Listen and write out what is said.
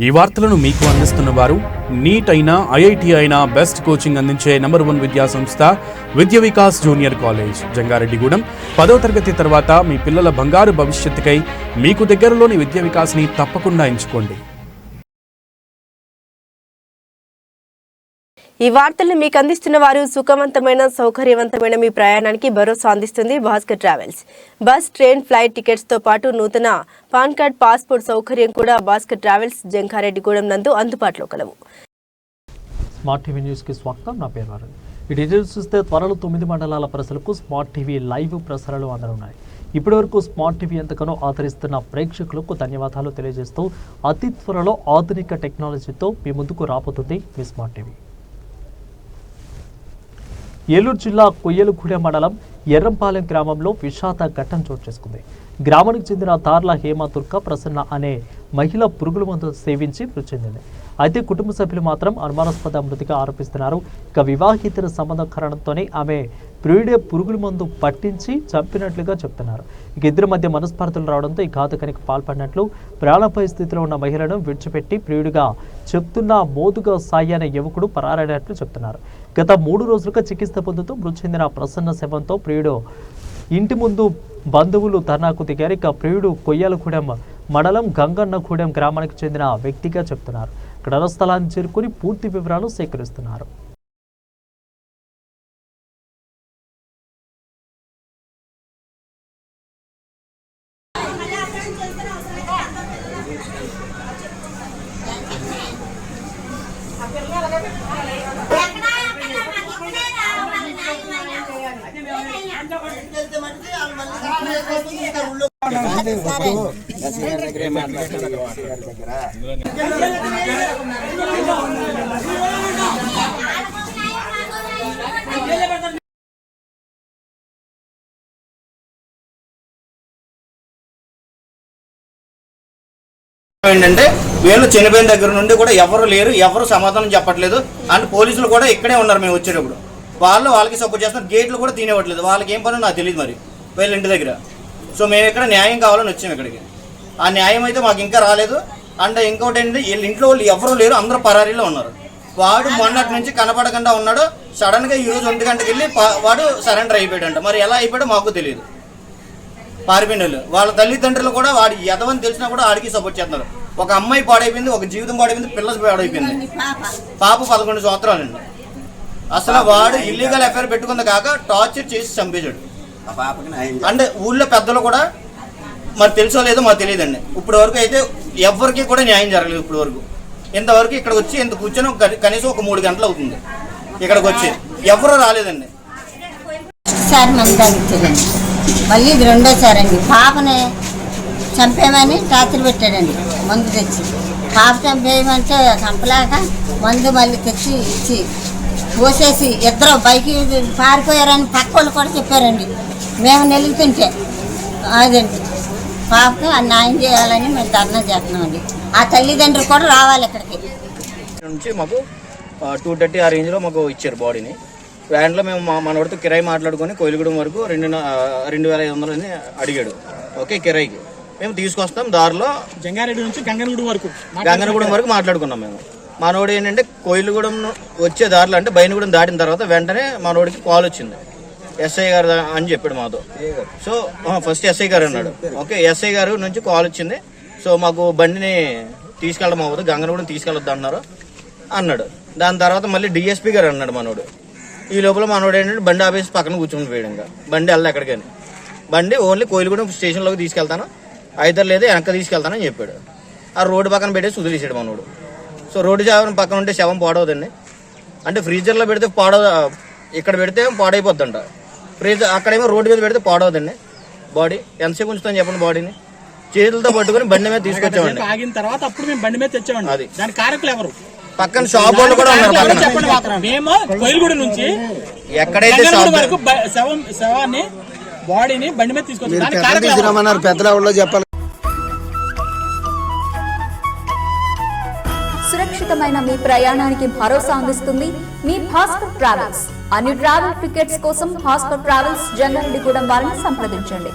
ఈ వార్తలను మీకు అందిస్తున్న వారు నీట్ అయినా ఐఐటి అయినా బెస్ట్ కోచింగ్ అందించే నంబర్ వన్ విద్యా సంస్థ విద్య వికాస్ జూనియర్ కాలేజ్ జంగారెడ్డిగూడెం. పదో తరగతి తర్వాత మీ పిల్లల బంగారు భవిష్యత్తుకై మీకు దగ్గరలోని విద్య వికాస్ని తప్పకుండా ఎంచుకోండి. ఈ వార్తలను మీకు అందిస్తున్న వారు సుఖవంతమైన సౌకర్యవంతమైన మీ ప్రయాణానికి భరోసా అందిస్తుంది Bhaskar travels. Bus train flight టికెట్స్తో పాటు నూతన పాన్ కార్డ్ పాస్పోర్ట్ సౌకర్యం కూడా భాస్కర్ ట్రావెల్స్ జంగారెడ్డిగూడెం నందు అందుబాటులో కలవు. స్మార్ట్ టీవీ న్యూస్కి స్వాగతం. నా పేరు ఈ డీటెయిల్స్ చూస్తే త్వరలో తొమ్మిది మండలాల ప్రజలకు స్మార్ట్ టీవీ లైవ్ ప్రసారాలు అందనున్నాయి. ఇప్పటివరకు స్మార్ట్ టీవీ ఎంతగానో ఆదరిస్తున్న ప్రేక్షకులకు ధన్యవాదాలు తెలియజేస్తూ అతి త్వరలో ఆధునిక టెక్నాలజీతో మీ ముందుకు రాబోతుంది మీ స్మార్ట్ టీవీ. ఏలూరు జిల్లా కొయ్యలుగూడెం మండలం ఎర్రంపాలెం గ్రామంలో విషాద ఘట్టం చోటు చేసుకుంది. గ్రామానికి చెందిన తార్ల హేమ దుర్గ ప్రసన్న అనే మహిళ పురుగుల మందు సేవించి మృతి చెందింది. అయితే కుటుంబ సభ్యులు మాత్రం అనుమానాస్పద మృతిగా ఆరోపిస్తున్నారు. ఇక వివాహితర సంబంధం కారణంతోనే ఆమె ప్రియుడే పురుగుల మందు పట్టించి చంపినట్లుగా చెప్తున్నారు. ఇక ఇద్దరి మధ్య మనస్పర్ధలు రావడంతో ఈ ఘాతకానికి పాల్పడినట్లు ప్రాణాపాయ స్థితిలో ఉన్న మహిళను విడిచిపెట్టి ప్రియుడిగా చెప్తున్న మోదుగా సాయి అనే యువకుడు పరారైనట్లు చెప్తున్నారు. గత మూడు రోజులుగా చికిత్స పొందుతూ మృతి చెందిన ప్రసన్న శవంతో ప్రియుడు ఇంటి ముందు బంధువులు ధర్నాకు దిగారు. ఇక ప్రియుడు కొయ్యాలగూడెం మండలం గంగన్నగూడెం గ్రామానికి చెందిన వ్యక్తిగా చెప్తున్నారు. ఘటన స్థలాన్ని చేరుకుని పూర్తి వివరాలు సేకరిస్తున్నారు. ఏంటంటే వీళ్ళు చనిపోయిన దగ్గర నుండి కూడా ఎవరు లేరు ఎవరు సమాధానం చెప్పట్లేదు. అండ్ పోలీసులు కూడా ఇక్కడే ఉన్నారు మేము వచ్చేటప్పుడు. వాళ్ళు వాళ్ళకి సపోర్ట్ చేస్తున్నారు. గేట్లు కూడా తినేవట్లేదు వాళ్ళకి ఏం పని నాకు తెలియదు మరి. వీళ్ళ ఇంటి దగ్గర. సో మేము ఇక్కడ న్యాయం కావాలని వచ్చాము ఇక్కడికి. ఆ న్యాయం అయితే మాకు ఇంకా రాలేదు. అండ్ ఇంకోటి ఏంటంటే వీళ్ళ ఇంట్లో వాళ్ళు ఎవరు లేరు అందరూ పరారీలో ఉన్నారు. వాడు మొన్నటి నుంచి కనపడకుండా ఉన్నాడు. సడన్గా ఈ రోజు ఒంటి గంటకి వెళ్ళి వాడు సరెండర్ అయిపోయాడంట. మరి ఎలా అయిపోయాడో మాకు తెలియదు. పారిపోయిన వాళ్ళ తల్లిదండ్రులు కూడా వాడి ఎదవని తెలిసినా కూడా ఆడికి సపోర్ట్ చేస్తున్నారు. ఒక అమ్మాయి పాడైపోయింది ఒక జీవితం పాడైపోయింది పిల్ల పాడైపోయింది. పాప. పదకొండు సంవత్సరాలండి అసలు వాడు ఇల్లీగల్ అఫైర్ పెట్టుకుంది కాక టార్చర్ చేసి చంపేశాడు. అంటే ఊళ్ళో పెద్దలు కూడా మరి తెలుసో లేదో మాకు తెలియదండి. ఇప్పుడు వరకు అయితే ఎవరికి కూడా న్యాయం జరగలేదు ఇప్పుడు వరకు ఇంతవరకు ఇక్కడికి వచ్చి ఇంత కూర్చొని కనీసం ఒక మూడు గంటలు అవుతుంది ఇక్కడికి వచ్చి. ఎవరు రాలేదండి. సార్ మందు మళ్ళీ ఇది రెండోసారి అండి పాపని చంపేమని టార్చర్ పెట్టాడండి. మందు తెచ్చి. పాప చంపేయమంటే చంపలేక మందు మళ్ళీ తెచ్చి ఇచ్చి పోసేసి ఇద్దరు బైక్ పారిపోయారని పక్క వాళ్ళు కూడా చెప్పారండి. మేము నెలుగుతుంటే అదండి పాపకి ఆ న్యాయం చేయాలని మేము ధర్నా చేస్తున్నామండి ఆ తల్లిదండ్రులు కూడా రావాలి ఇక్కడికి. నుంచి మాకు టూ థర్టీ ఆ రేంజ్లో మాకు ఇచ్చారు బాడీని. వ్యాన్లో మేము మా మనవాడితో కిరాయి మాట్లాడుకొని కోయిలగూడెం వరకు రెండు రెండు వేల ఐదు వందలని అడిగాడు. ఓకే కిరాయికి. మేము తీసుకొస్తాం దారిలో జంగారెడ్డి నుంచి గంగనగూడి వరకు గంగనగూడెం వరకు మాట్లాడుకున్నాం మేము. మనోడు ఏంటంటే కోయిలగూడెం వచ్చే దారిలో అంటే బయనగూడెం దాటిన తర్వాత వెంటనే మనోడికి కాల్ వచ్చింది. ఎస్ఐ గారు అని చెప్పాడు మాతో. సో ఫస్ట్ ఎస్ఐ గారు అన్నాడు. ఓకే ఎస్ఐ గారు నుంచి కాల్ వచ్చింది. సో మాకు బండిని తీసుకెళ్ళడం అవ్వదు గంగనగూడెం తీసుకెళ్ళొద్దు అన్నారు అన్నాడు. దాని తర్వాత మళ్ళీ డిఎస్పీ గారు అన్నాడు మనోడు. ఈ లోపల మనోడు ఏంటంటే బండి ఆఫీస్ పక్కన కూర్చుని పోయాడు ఇంకా. బండి వెళ్ళదు ఎక్కడికని. బండి ఓన్లీ కోయిలగూడెం స్టేషన్లోకి తీసుకెళ్తాను. అయితే లేదా వెనక తీసుకెళ్తానని చెప్పాడు. ఆ రోడ్డు పక్కన పెట్టేసి వదిలేసాడు మనోడు. సో రోడ్డు శవం పక్కన ఉంటే శవం పాడవదండి. అంటే ఫ్రీజర్లో పెడితే పాడవ ఇక్కడ పెడితే పాడైపోద్దంట. ఫ్రీజర్ అక్కడేమో రోడ్డు మీద పెడితే పాడవదండి. బాడీ ఎంతసేపు ఉంచుతాను చెప్పండి బాడీని? చేతులతో పట్టుకొని బండి మీద తీసుకొచ్చామండి ఆగిన తర్వాత అప్పుడు మేము బండి మీద తెచ్చామండి అది. దాని కారకులు ఎవరు? పక్కన షాప్ వాళ్ళు కూడా ఉన్నారు పక్కన. చెప్పండి మాత్రం మేము కోయిలగూడ నుంచి ఎక్కడైతే వరకు శవం శవాన్ని బాడీని బండి మీద తీసుకొచ్చాం దాని కారకులు ఎవరు? తీసుకురామన్నారు పెద్దల ఊళ్ళో చెప్పాలి? సురక్షితమైన మీ ప్రయాణానికి భరోసా అందిస్తుంది మీ భాస్కర్ ట్రావెల్స్. అన్ని ట్రావెల్ టికెట్స్ కోసం హాస్పర్ ట్రావెల్స్ జంగారెడ్డిగూడెం వారిని సంప్రదించండి.